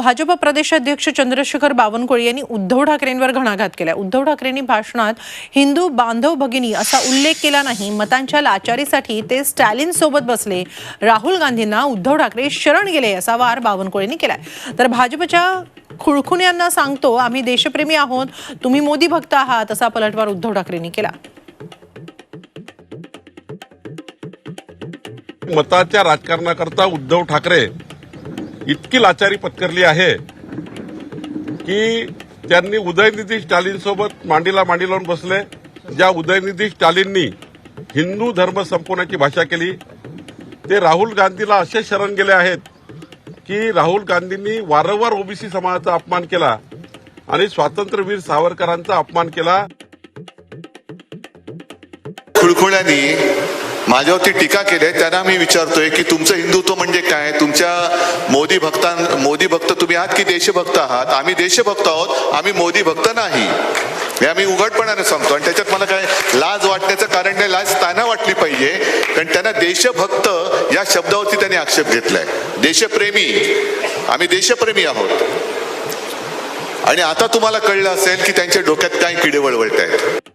भाजप प्रदेशाध्यक्ष चंद्रशेखर बावनकुळे यांनी उद्धव ठाकरेंवर घणाघात केला उद्धव ठाकरेंनी भाषणात हिंदू बांधव भगिनी असा उल्लेख केला नाही. मतांच्या लाचारीसाठी ते स्टॅलिन सोबत बसले. राहुल गांधींना उद्धव ठाकरे शरण गेले असा वार बावनकुळेंनी केलाय. तर भाजपच्या खुळखुण्यांना सांगतो आम्ही देशप्रेमी आहोत तुम्ही मोदी भक्त आहात असा पलटवार उद्धव ठाकरेंनी केला. मताच्या राजकारणाकरता उद्धव ठाकरे इतकी लाचारी पत्करली आहे की त्यांनी उदयनिधी स्टालिनसोबत मांडीला मांडी लावून बसले. ज्या उदयनिधी स्टालिननी हिंदू धर्म संपवण्याची भाषा केली ते राहुल गांधीला असे शरण गेले आहेत की राहुल गांधींनी वारंवार ओबीसी समाजाचा अपमान केला आणि स्वातंत्र्यवीर सावरकरांचा अपमान केला. खुळखुळ्यांनी माझ्यावरती टीका केली त्यांना मी विचारतोय की तुमचं हिंदुत्व म्हणजे काय? तुमच्या मोदी भक्तां मोदी भक्त तुम्ही आहात की देशभक्त आहात? आम्ही देशभक्त आहोत आम्ही मोदी भक्त नाही. हे आम्ही उघडपणाने सांगतो. आणि त्याच्यात मला काय लाज वाटण्याचं कारण नाही लाज त्यांना वाटली पाहिजे. कारण त्यांना देशभक्त या शब्दावरती त्यांनी आक्षेप घेतलाय. देशप्रेमी. आम्ही देशप्रेमी आहोत. आणि आता तुम्हाला कळलं असेल की त्यांच्या डोक्यात काय किडे वळवळत आहेत